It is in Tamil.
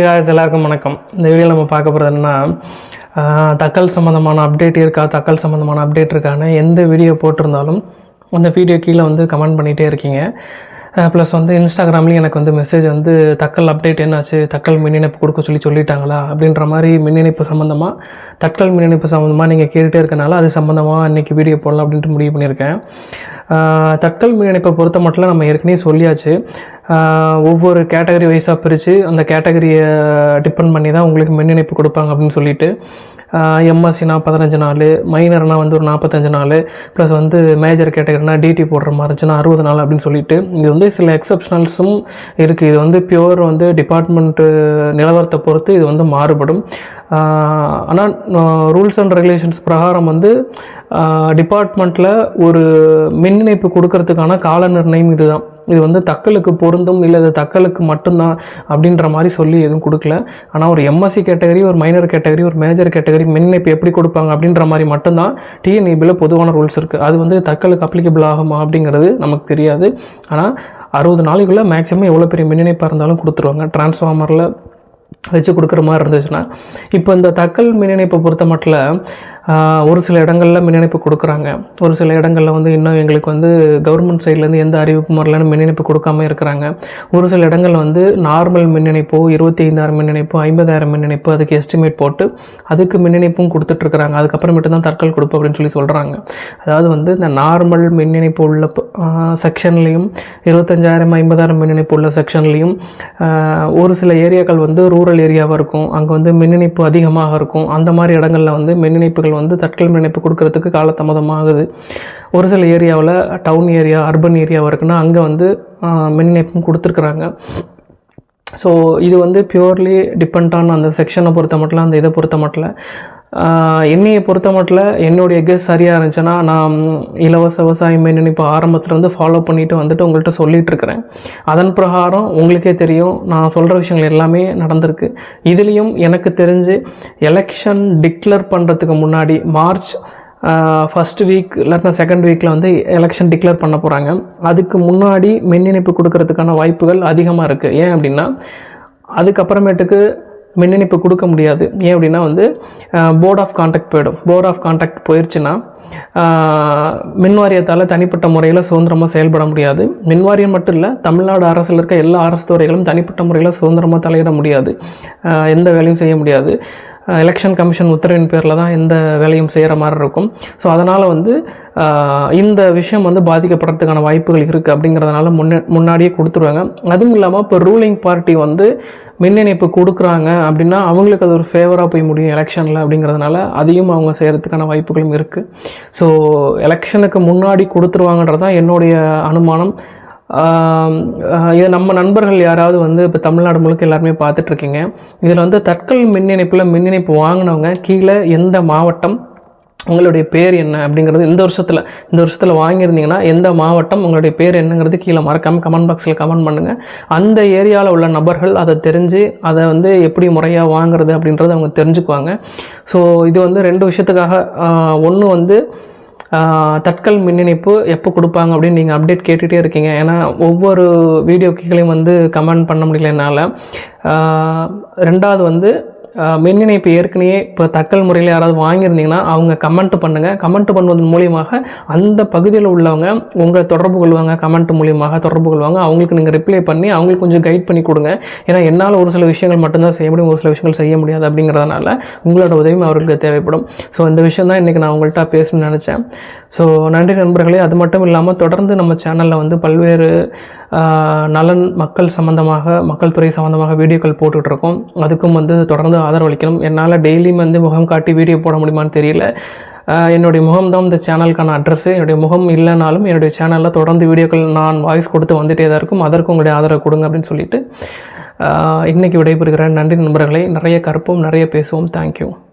எல்லாருக்கும் வணக்கம். இந்த வீடியோவில் நம்ம பார்க்க போகிறது என்னென்னா தக்கல் சம்மந்தமான அப்டேட் இருக்கா தக்கல் சம்மந்தமான அப்டேட் இருக்கான்னு எந்த வீடியோ போட்டிருந்தாலும் அந்த வீடியோ கீழே வந்து கமெண்ட் பண்ணிகிட்டே இருக்கீங்க. ப்ளஸ் வந்து இன்ஸ்டாகிராம்லேயும் எனக்கு வந்து மெசேஜ் வந்து தக்கல் அப்டேட் என்னாச்சு தக்கல் மின் இணைப்பு கொடுக்க சொல்லி சொல்லிட்டாங்களா அப்படின்ற மாதிரி மின் இணைப்பு சம்மந்தமாக தக்கல் மின் இணைப்பு சம்மந்தமாக நீங்கள் கேட்டுகிட்டே இருக்கனால அது சம்மந்தமாக இன்றைக்கி வீடியோ போடலாம் அப்படின்ட்டு முடிவு பண்ணியிருக்கேன். தட்கல் மின் இணைப்பை பொறுத்த மட்டும் நம்ம ஏற்கனவே சொல்லியாச்சு. ஒவ்வொரு கேட்டகரி வைஸாக பிரித்து அந்த கேட்டகரியை டிபெண்ட் பண்ணி தான் உங்களுக்கு மின் இணைப்பு கொடுப்பாங்க அப்படின்னு சொல்லிட்டு எம்எஸ்சினா பதினஞ்சு நாள் மைனர்னால் வந்து ஒரு நாற்பத்தஞ்சு நாள் ப்ளஸ் வந்து மேஜர் கேட்டகரினா டிடி போடுற மாதிரி இருந்துச்சுன்னா அறுபது நாள் அப்படின்னு சொல்லிட்டு. இது வந்து சில எக்ஸப்ஷனல்ஸும் இருக்குது இது வந்து பியூர் வந்து டிபார்ட்மெண்ட்டு நிலவரத்தை பொறுத்து இது வந்து மாறுபடும். ஆனால் ரூல்ஸ் அண்ட் ரெகுலேஷன்ஸ் பிரகாரம் வந்து டிபார்ட்மெண்ட்டில் ஒரு மின் இணைப்பு கொடுக்கறதுக்கான கால நிர்ணயம் இதுதான். இது வந்து தக்கலுக்கு பொருந்தும் இல்லை இது தக்கலுக்கு மட்டும்தான் அப்படின்ற மாதிரி சொல்லி எதுவும் கொடுக்கல. ஆனால் ஒரு எம்எஸ்சி கேட்டகரி ஒரு மைனர் கேட்டகரி ஒரு மேஜர் கேட்டகரி மின் இணைப்பு எப்படி கொடுப்பாங்க அப்படின்ற மாதிரி மட்டும்தான் டிஎன்இபியில் பொதுவான ரூல்ஸ் இருக்குது அது வந்து தக்கலுக்கு அப்ளிகபிள் ஆகுமா அப்படிங்கிறது நமக்கு தெரியாது. ஆனால் அறுபது நாளைக்குள்ளே மேக்ஸிமம் எவ்வளோ பெரிய மின் இணைப்பாக இருந்தாலும் கொடுத்துருவாங்க. டிரான்ஸ்ஃபார்மரில் வச்சு கொடுக்குற மாதிரி இருந்துச்சுன்னா. இப்போ இந்த தக்கல் மின் இணைப்பை பொறுத்த மட்டும் ஒரு சில இடங்களில் மின் இணைப்பு கொடுக்குறாங்க. ஒரு சில இடங்களில் வந்து இன்னும் எங்களுக்கு வந்து கவர்மெண்ட் சைட்லேருந்து எந்த அறிவிப்பு முறையிலான மின் இணைப்பு கொடுக்காம இருக்கிறாங்க. ஒரு சில இடங்களில் வந்து நார்மல் மின் இணைப்போ இருபத்தி ஐந்தாயிரம் மின் இணைப்போ ஐம்பதாயிரம் மின் இணைப்பு அதுக்கு எஸ்டிமேட் போட்டு அதுக்கு மின் இணைப்பும் கொடுத்துட்ருக்குறாங்க அதுக்கப்புறமேட்டு தான் தற்கொலை கொடுப்பு அப்படின்னு சொல்லி சொல்கிறாங்க அதாவது வந்து இந்த நார்மல் மின் இணைப்பு உள்ள செக்ஷன்லேயும் இருபத்தஞ்சாயிரம் ஐம்பதாயிரம் மின் இணைப்பு உள்ள செக்ஷன்லேயும் ஒரு சில ஏரியாக்கள் வந்து ரூரல் ஏரியாவாக இருக்கும். அங்கே வந்து மின் இணைப்பு அதிகமாக இருக்கும். அந்த மாதிரி இடங்களில் வந்து மின் இணைப்புகள் வந்து தட்கல் இணைப்பு கொடுக்கறதுக்கு காலதாமதமாகுது. ஒரு சில ஏரியாவில் டவுன் ஏரியா அர்பன் ஏரியாவாக இருக்குன்னா அங்கே வந்து மின் இணைப்பும் கொடுத்துருக்குறாங்க. ஸோ இது வந்து பியூர்லி டிபெண்ட் ஆன் அந்த செக்ஷனை பொறுத்த மட்டும் அந்த இதை பொறுத்த மட்டும் என்னையை பொறுத்த மட்டும் என்னுடைய கெஸ் சரியாக இருந்துச்சுன்னா நான் இலவச விவசாயம் மின் ஆரம்பத்துலேருந்து இருந்து ஃபாலோ பண்ணிட்டு வந்துட்டு உங்கள்கிட்ட சொல்லிட்டு இருக்கிறேன். அதன் பிரகாரம் உங்களுக்கே தெரியும் நான் சொல்கிற விஷயங்கள் எல்லாமே நடந்திருக்கு. இதுலேயும் எனக்கு தெரிஞ்சு எலெக்ஷன் டிக்ளேர் பண்ணுறதுக்கு முன்னாடி மார்ச் ஃபஸ்ட் வீக் இல்லாட்டினா செகண்ட் வீக்கில் வந்து எலெக்ஷன் டிக்ளேர் பண்ண போகிறாங்க அதுக்கு முன்னாடி மின் இணைப்பு கொடுக்கறதுக்கான வாய்ப்புகள் அதிகமாக இருக்குது ஏன் அப்படின்னா அதுக்கப்புறமேட்டுக்கு மின் இணைப்பு கொடுக்க முடியாது. ஏன் அப்படின்னா வந்து போர்ட் ஆஃப் கான்டாக்ட் போயிடும். போர்ட் ஆஃப் கான்டாக்ட் போயிடுச்சுன்னா மின்வாரியத்தால் மின் வாரியத்தால் தனிப்பட்ட முறையில் சுதந்திரமாக செயல்பட முடியாது. மின் வாரியம் மட்டும் இல்லை தமிழ்நாடு அரசில் இருக்க எல்லா அரசு துறைகளும் தனிப்பட்ட முறையில் சுதந்திரமாக தலையிட முடியாது. எந்த வேலையும் செய்ய முடியாது. எலெக்ஷன் கமிஷன் உத்தரவின் பேரில் தான் எந்த வேலையும் செய்கிற மாதிரி இருக்கும். ஸோ அதனால் வந்து இந்த விஷயம் வந்து பாதிக்கப்படுறதுக்கான வாய்ப்புகள் இருக்குது அப்படிங்கிறதுனால முன்னே முன்னாடியே கொடுத்துருவாங்க. அதுவும் இல்லாமல் இப்போ ரூலிங் பார்ட்டி வந்து மின் இணைப்பு கொடுக்குறாங்க அப்படின்னா அவங்களுக்கு அது ஒரு ஃபேவராக போய் முடியும் எலெக்ஷனில் அப்படிங்கிறதுனால அதையும் அவங்க செய்கிறதுக்கான வாய்ப்புகளும் இருக்குது ஸோ எலெக்ஷனுக்கு முன்னாடி கொடுத்துருவாங்கன்றது தான் என்னுடைய அனுமானம். இது நம்ம நண்பர்கள் யாராவது வந்து இப்போ தமிழ்நாடு முழுக்க எல்லாருமே பார்த்துட்ருக்கீங்க இதில் வந்து தட்கல் மின் இணைப்பில் மின் இணைப்பு வாங்கினவங்க கீழே எந்த மாவட்டம் உங்களுடைய பேர் என்ன அப்படிங்கிறது இந்த வருஷத்தில் இந்த வருஷத்தில் வாங்கியிருந்தீங்கன்னா எந்த மாவட்டம் உங்களுடைய பேர் என்னங்கிறது கீழே மறக்காமல் கமெண்ட் பாக்ஸில் கமெண்ட் பண்ணுங்கள் அந்த ஏரியாவில் உள்ள நபர்கள் அதை தெரிஞ்சு அதை வந்து எப்படி முறையாக வாங்குறது அப்படின்றத அவங்க தெரிஞ்சுக்குவாங்க. ஸோ இது வந்து ரெண்டு விஷயத்துக்காக ஒன்று வந்து தட்கல் மின் இணைப்பு எப்போ கொடுப்பாங்க அப்படின்னு நீங்கள் அப்டேட் கேட்டுகிட்டே இருக்கீங்க. ஏன்னா ஒவ்வொரு வீடியோ கீழேயும் வந்து கமெண்ட் பண்ண முடியல என்னால் ரெண்டாவது வந்து மின் இணைப்பு ஏற்கனவே இப்போ தக்கல் முறையில் யாராவது வாங்கியிருந்தீங்கன்னா அவங்க கமெண்ட் பண்ணுங்கள் கமெண்ட் பண்ணுவதன் மூலியமாக அந்த பகுதியில் உள்ளவங்க உங்களை தொடர்பு கொள்வாங்க கமெண்ட் மூலியமாக தொடர்பு கொள்வாங்க. அவங்களுக்கு நீங்கள் ரிப்ளை பண்ணி அவங்களுக்கு கொஞ்சம் கைட் பண்ணி கொடுங்க. ஏன்னா என்னால் ஒரு சில விஷயங்கள் மட்டும்தான் செய்ய முடியும் ஒரு சில விஷயங்கள் செய்ய முடியாது அப்படிங்கிறதுனால உங்களோட உதவியும் அவர்களுக்கு தேவைப்படும். ஸோ இந்த விஷயம் தான் இன்றைக்கி நான் உங்கள்கிட்ட பேசணும்னு நினச்சேன். ஸோ நன்றி நண்பர்களே. அது மட்டும் இல்லாமல் தொடர்ந்து நம்ம சேனலில் வந்து பல்வேறு நலன் மக்கள் சம்மந்தமாக மக்கள் துறை சம்மந்தமாக வீடியோக்கள் போட்டுட்டு இருக்கோம். அதுக்கும் வந்து தொடர்ந்து ஆதரவளிக்கணும். என்னால் டெய்லியும் வந்து முகம் காட்டி வீடியோ போட முடியுமான்னு தெரியல. என்னுடைய முகம் தான் இந்த சேனலுக்கான அட்ரஸ் என்னுடைய முகம் இல்லைனாலும் என்னுடைய சேனலில் தொடர்ந்து வீடியோக்கள் நான் வாய்ஸ் கொடுத்து வந்துட்டே தான் இருக்கும். அதற்கு உங்களுடைய ஆதரவு கொடுங்க அப்படின்னு சொல்லிட்டு இன்றைக்கி விடைபெறுகிறேன். நன்றி நண்பர்களை. நிறைய கற்போம் நிறைய பேசுவோம். தேங்க்யூ